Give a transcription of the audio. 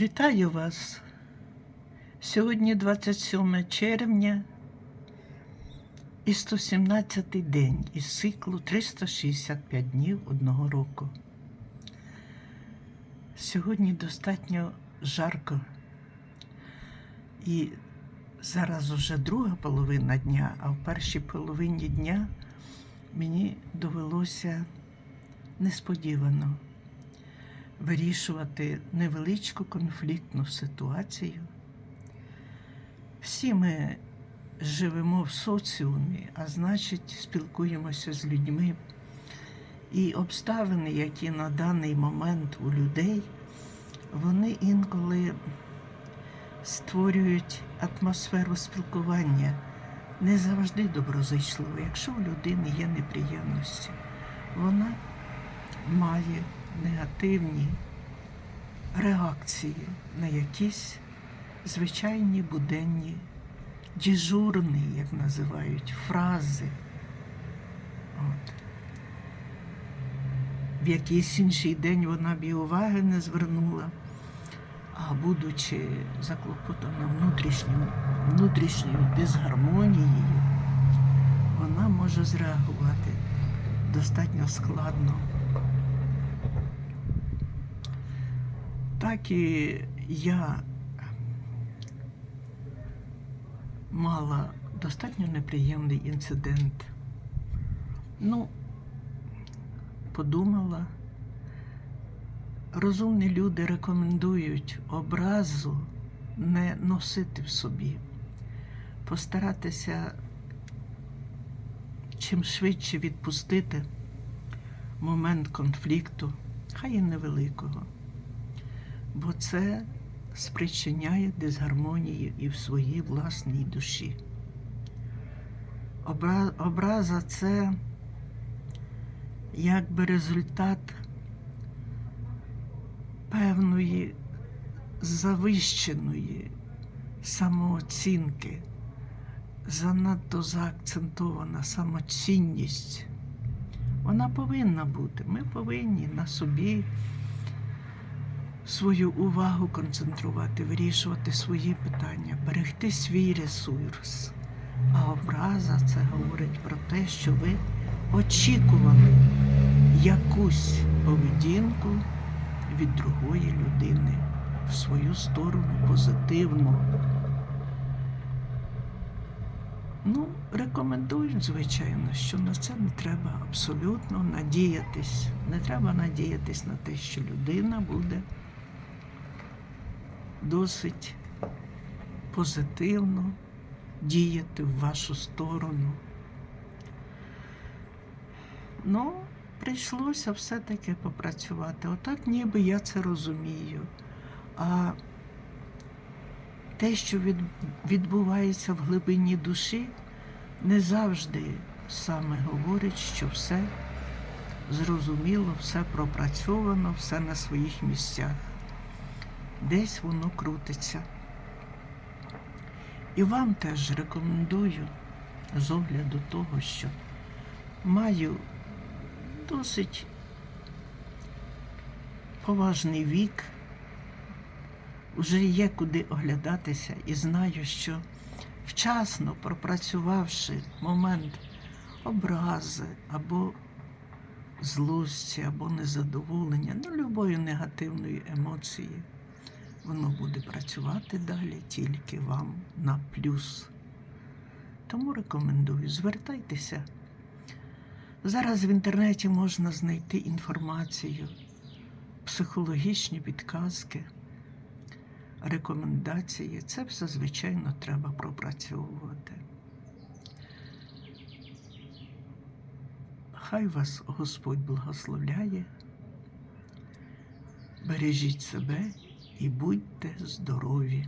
Вітаю вас. Сьогодні 27 червня і 117-й день із циклу 365 днів одного року. Сьогодні достатньо жарко. І зараз уже друга половина дня, а в першій половині дня мені довелося несподівано вирішувати невеличку конфліктну ситуацію. Всі ми живемо в соціумі, а значить, спілкуємося з людьми. І обставини, які на даний момент у людей, вони інколи створюють атмосферу спілкування не завжди доброзичливо. Якщо у людини є неприємності, вона має негативні реакції на якісь звичайні буденні, діжурні, як називають, фрази. От. В якийсь інший день вона б і уваги не звернула, а будучи заклопотана внутрішньою, внутрішньою дисгармонією, вона може зреагувати достатньо складно. Так і я мала достатньо неприємний інцидент. Ну, подумала, розумні люди рекомендують образу не носити в собі, постаратися чим швидше відпустити момент конфлікту, хай і невеликого бо це спричиняє дисгармонію і в своїй власній душі. Обра- Образа це якби результат певної завищеної самооцінки, занадто заакцентована самоцінність. Вона повинна бути. Ми повинні на собі свою увагу концентрувати, вирішувати свої питання, берегти свій ресурс. А образа це говорить про те, що ви очікували якусь поведінку від другої людини в свою сторону позитивну. Ну, рекомендують, звичайно, що на це не треба абсолютно надіятись. Не треба надіятись на те, що людина буде досить позитивно діяти в вашу сторону. Ну, прийшлося все-таки попрацювати. Отак ніби я це розумію. А те, що відбувається в глибині душі, не завжди саме говорить, що все зрозуміло, все пропрацьовано, все на своїх місцях. Десь воно крутиться. І вам теж рекомендую з огляду того, що маю досить поважний вік, вже є куди оглядатися, і знаю, що вчасно пропрацювавши момент образи або злості, або незадоволення, ну, любої негативної емоції, воно буде працювати далі тільки вам на плюс. Тому рекомендую, звертайтеся. Зараз в інтернеті можна знайти інформацію, психологічні підказки, рекомендації. Це все, звичайно, треба пропрацьовувати. Хай вас Господь благословляє. Бережіть себе і будьте здорові.